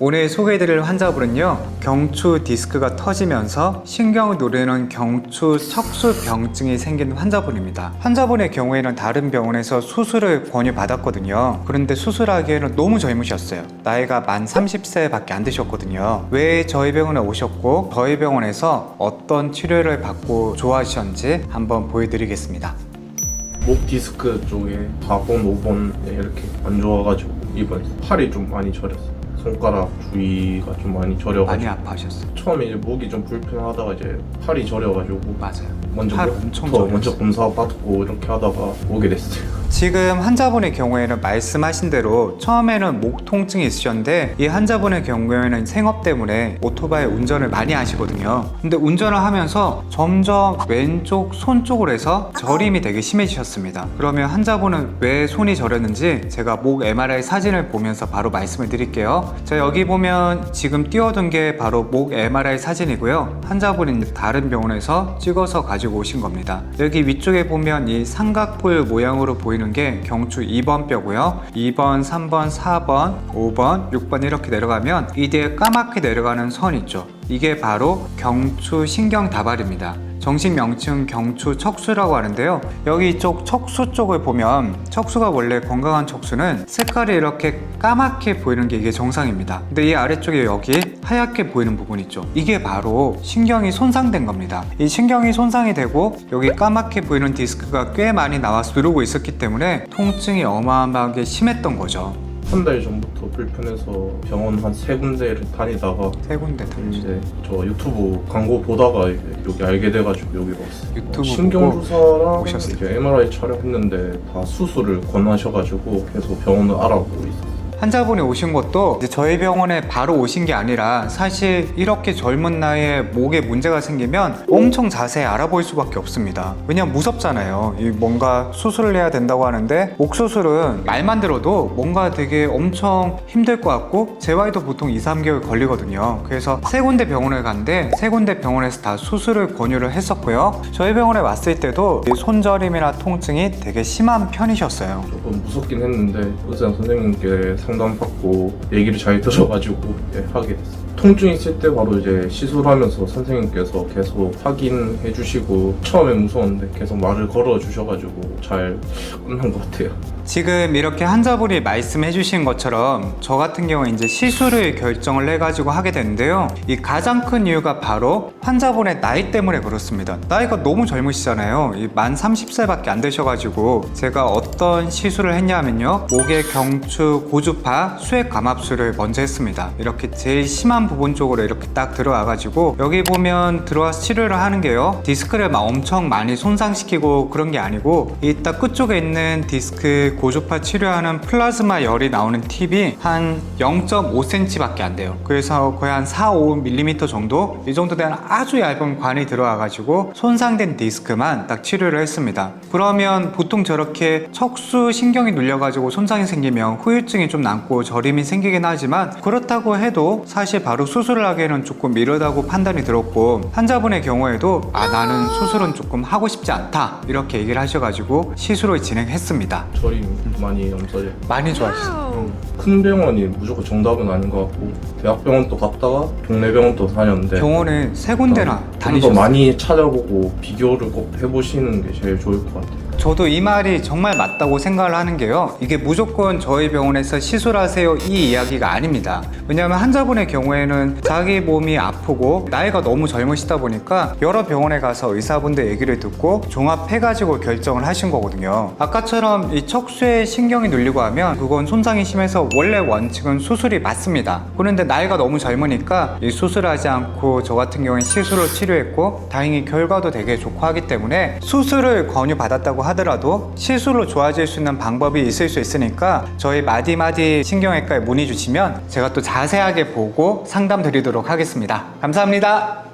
오늘 소개해드릴 환자분은요 경추 디스크가 터지면서 신경을 누르는 경추 척수병증이 생긴 환자분입니다. 환자분의 경우에는 다른 병원에서 수술을 권유받았거든요. 그런데 수술하기에는 너무 젊으셨어요. 나이가 만 30세밖에 안 되셨거든요. 왜 저희 병원에 오셨고 저희 병원에서 어떤 치료를 받고 좋아하셨는지 한번 보여드리겠습니다. 목 디스크 쪽에 4번, 5번 이렇게 안 좋아가지고 이번에 팔이 좀 많이 저렸어요. 손가락 주위가 좀 많이 저려가지고 많이 아파하셨어요 처음에 이제 목이 좀 불편하다가 이제 팔이 저려가지고 맞아요 먼저 팔 뭐- 엄청 더 저렸어요. 먼저 검사 받고 이렇게 하다가 오게 됐어요. 지금 환자분의 경우에는 말씀하신 대로 처음에는 목 통증이 있으셨는데 이 환자분의 경우에는 생업 때문에 오토바이 운전을 많이 하시거든요. 근데 운전을 하면서 점점 왼쪽 손 쪽으로 해서 저림이 되게 심해지셨습니다. 그러면 환자분은 왜 손이 저렸는지 제가 목 MRI 사진을 보면서 바로 말씀을 드릴게요. 자, 여기 보면 지금 띄워둔 게 바로 목 MRI 사진이고요. 환자분은 이제 다른 병원에서 찍어서 가지고 오신 겁니다. 여기 위쪽에 보면 이 삼각뿔 모양으로 보이는 게 경추 2번 뼈고요. 2번, 3번, 4번, 5번, 6번 이렇게 내려가면 이 뒤에 까맣게 내려가는 선 있죠. 이게 바로 경추 신경 다발입니다. 정식 명칭 경추 척수라고 하는데요. 여기 이쪽 척수 쪽을 보면 척수가 원래 건강한 척수는 색깔이 이렇게 까맣게 보이는 게 이게 정상입니다. 근데 이 아래쪽에 여기 하얗게 보이는 부분 있죠. 이게 바로 신경이 손상된 겁니다. 이 신경이 손상이 되고 여기 까맣게 보이는 디스크가 꽤 많이 나와서 누르고 있었기 때문에 통증이 어마어마하게 심했던 거죠. 한 달 전부터 불편해서 병원 한 세 군데를 다니다가 세 군데 다니죠. 이제 저 유튜브 광고 보다가 이제 여기 알게 돼가지고 여기로 왔어요. 유튜브 어, 신경 보고 주사랑 오셨어요? 이제 MRI 촬영했는데 다 수술을 권하셔가지고 계속 병원을 알아보고 있어요. 환자분이 오신 것도 저희 병원에 바로 오신 게 아니라 사실 이렇게 젊은 나이에 목에 문제가 생기면 엄청 자세히 알아볼 수밖에 없습니다. 왜냐면 무섭잖아요. 이 뭔가 수술을 해야 된다고 하는데 목 수술은 말만 들어도 뭔가 되게 엄청 힘들 것 같고 재활도 보통 2, 3개월 걸리거든요. 그래서 세 군데 병원을 갔는데 세 군데 병원에서 다 수술을 권유를 했었고요. 저희 병원에 왔을 때도 이 손저림이나 통증이 되게 심한 편이셨어요. 조금 무섭긴 했는데 의사 선생님께 상담받고 얘기를 잘 들어가지고 예, 하게 됐어요. 통증 있을 때 바로 이제 시술하면서 선생님께서 계속 확인해 주시고 처음에 무서웠는데 계속 말을 걸어 주셔가지고 잘 끝난 것 같아요. 지금 이렇게 환자분이 말씀해 주신 것처럼 저 같은 경우에 이제 시술을 결정을 해가지고 하게 되는데요. 이 가장 큰 이유가 바로 환자분의 나이 때문에 그렇습니다. 나이가 너무 젊으시잖아요. 이만 30세밖에 안 되셔가지고 제가 어떤 시술을 했냐면요. 목의 경추 고주 파 수액 감압술을 먼저 했습니다. 이렇게 제일 심한 부분 쪽으로 이렇게 딱 들어와가지고 여기 보면 들어와서 치료를 하는 게요. 디스크를 막 엄청 많이 손상시키고 그런 게 아니고 이딱 끝쪽에 있는 디스크 고주파 치료하는 플라즈마 열이 나오는 팁이 한 0.5cm 밖에 안 돼요. 그래서 거의 한 4, 5mm 정도 이 정도 되는 아주 얇은 관이 들어와가지고 손상된 디스크만 딱 치료를 했습니다. 그러면 보통 저렇게 척수 신경이 눌려가지고 손상이 생기면 후유증이 좀 남고 저림이 생기긴 하지만 그렇다고 해도 사실 바로 수술을 하기에는 조금 미르다고 판단이 들었고 환자분의 경우에도 아 나는 수술은 조금 하고 싶지 않다 이렇게 얘기를 하셔가지고 시술을 진행했습니다. 저림 많이 없어져요. 많이 좋아지셨어요. 큰 병원이 무조건 정답은 아닌 것 같고 대학병원 또 갔다가 동네 병원 또 다녔는데 병원을 세 군데나 좀 더 다니셨어요. 많이 찾아보고 비교를 꼭 해보시는 게 제일 좋을 것 같아요. 저도 이 말이 정말 맞다고 생각을 하는 게요. 이게 무조건 저희 병원에서 시술하세요 이 이야기가 아닙니다. 왜냐하면 환자분의 경우에는 자기 몸이 아프고 나이가 너무 젊으시다 보니까 여러 병원에 가서 의사분들 얘기를 듣고 종합해가지고 결정을 하신 거거든요. 아까처럼 이 척수에 신경이 눌리고 하면 그건 손상이 심해서 원래 원칙은 수술이 맞습니다. 그런데 나이가 너무 젊으니까 이 수술하지 않고 저 같은 경우에 시술로 치료했고 다행히 결과도 되게 좋고 하기 때문에 수술을 권유받았다고 하더라도 시술로 좋아질 수 있는 방법이 있을 수 있으니까 저희 마디마디 신경외과에 문의 주시면 제가 또 자세하게 보고 상담 드리도록 하겠습니다. 감사합니다.